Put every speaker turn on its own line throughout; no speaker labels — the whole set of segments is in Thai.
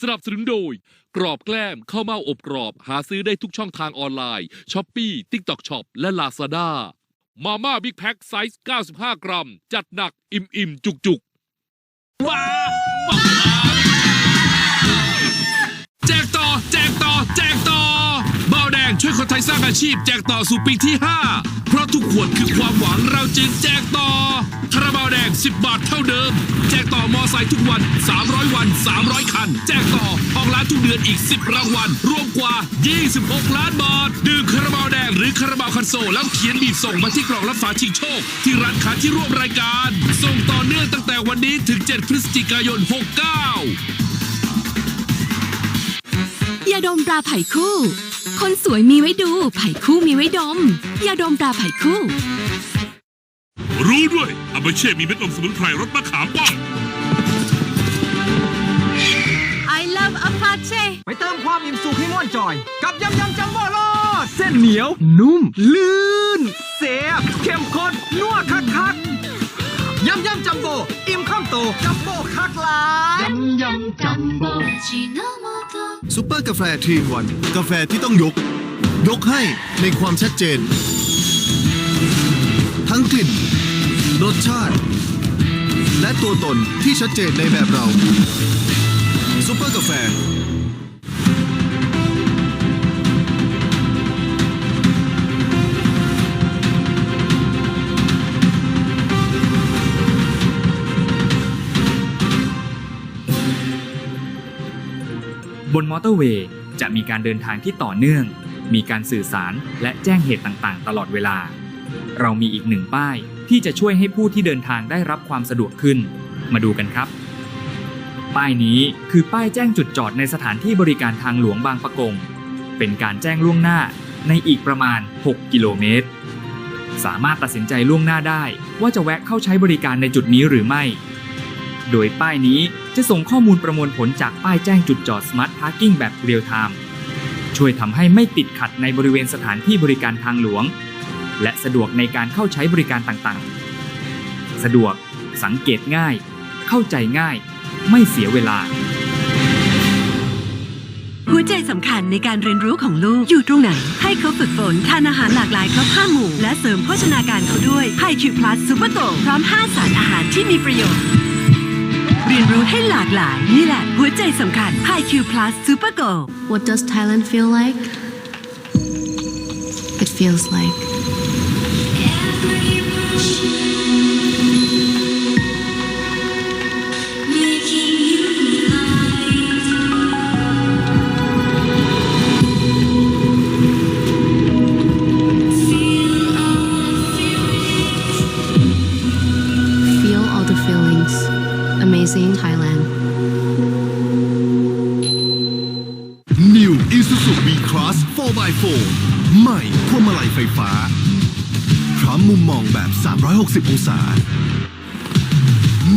สนับสนุนโดย กรอบแกล้มข้าวเม่าอบกรอบ หาซื้อได้ทุกช่องทางออนไลน์ช้อปปี้ติ๊กต็อกช็อปและลาซาด้ามาม่าบิ๊กแพ็คไซส์ 95 กรัม จัดหนักอิ่มอิ่มจุกจุกๆว้าว้าแสร้างอาชีพแจกต่อสู่ปีที่ 5 เพราะทุกขวดคือความหวังเราจึงแจกต่อคาราบาวแดง 10 บาทเท่าเดิม แจกต่อมอไซค์ทุกวัน 300 วัน 300 คัน แจกต่อทองล้านทุกเดือนอีก 10 รางวัลรวมกว่า 26 ล้านบาทดื่มคาราบาวแดงหรือคาราบาวคันโซลแล้วเขียนบีบส่งมาที่กล่องรับฝาชิงโชค ที่ร้านค้าที่ร่วมรายการ ส่งต่อเนื่องตั้งแต่วันนี้ถึง 7 พฤศจิกายน 69
ยาดมราไผ่คู่ คนสวยมีไว้ดู ไผ่คู่มีไว้ดม ยาดมตราไผ่คู่
รู้ด้วยอาเบเช่มีเม็ดอมสมุนไพรรสมะขามป้อม
I love Apache
ไปเติมความอิ่มสุขให้ม่วนจอย กับยำยำจัมโบ้โลดเส้นเหนียว นุ่ม ลื่นเสียบเข้มข้นนัวคักคักๆยำยำจัมโบ้อิ่มข้ามโตจัมโบ้คักหลาย
ซูเปอร์กาแฟทรีวัน กาแฟที่ต้องยก ยกให้ในความชัดเจน ทั้งกลิ่น รสชาติ และตัวตนที่ชัดเจนในแบบเราซูเปอร์กาแฟ
นมอเตอร์เวย์จะมีการเดินทางที่ต่อเนื่อง มีการสื่อสารและแจ้งเหตุต่างๆ ตลอดเวลา เรามีอีกหนึ่งป้ายที่จะช่วยให้ผู้ที่เดินทางได้รับความสะดวกขึ้น มาดูกันครับ ป้ายนี้คือป้ายแจ้งจุดจอดในสถานที่บริการทางหลวงบางปะกง เป็นการแจ้งล่วงหน้าในอีกประมาณ 6 กิโลเมตร สามารถตัดสินใจล่วงหน้าได้ว่าจะแวะเข้าใช้บริการในจุดนี้หรือไม่ โดยป้ายนี้จะส่งข้อมูลประมวลผลจากป้ายแจ้งจุดจอด Smart Parking แบบเรียลไทม์ช่วยทำให้ไม่ติดขัดในบริเวณสถานที่บริการทางหลวง และสะดวกในการเข้าใช้บริการต่างๆ สะดวก สังเกตง่าย เข้าใจง่าย ไม่เสียเวลา
หัวใจสำคัญในการเรียนรู้ของลูกอยู่ตรงไหน ให้เขาฝึกฝนทานอาหารหลากหลายครบห้าหมู่ และเสริมโภชนาการเขาด้วยไฮคิวพลัสซูเปอร์โกพร้อม 5 สารอาหารที่มีประโยชน์ เรียนรู้ให้หลากหลายนี่แหละหัวใจสำคัญ Hi Q Plus Super Go
What does Thailand feel like? It feels like Thailand.
New Isuzu V-Cross 4x4 ใหม่พวงมาลัยไฟฟ้า พร้อมมุมมองแบบ 360 องศา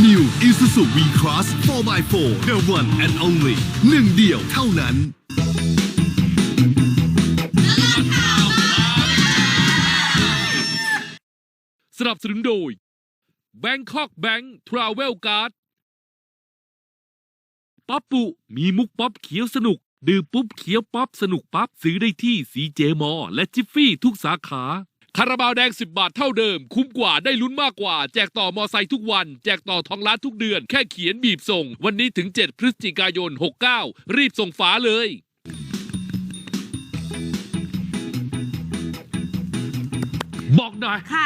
New Isuzu V-Cross 4x4 The one and only หนึ่งเดียวเท่านั้น
สนับสนุนโดย Bangkok Bank Travel Card ป๊อปปุมีมุกป๊อปเขียวสนุก ดื่มปุ๊บเขียวป๊อปสนุกปั๊บซื้อได้ที่สีเจมอและจิฟฟี่ทุกสาขาคาราบาวแดง 10 บาทเท่าเดิม คุ้มกว่าได้ลุ้นมากกว่า แจกต่อมอไซค์ทุกวัน แจกต่อทองล้านทุกเดือน แค่เขียนบีบส่ง วันนี้ถึง 7 พฤศจิกายน 69 รีบส่งฝาเลย บอกหน่อย
ค่ะ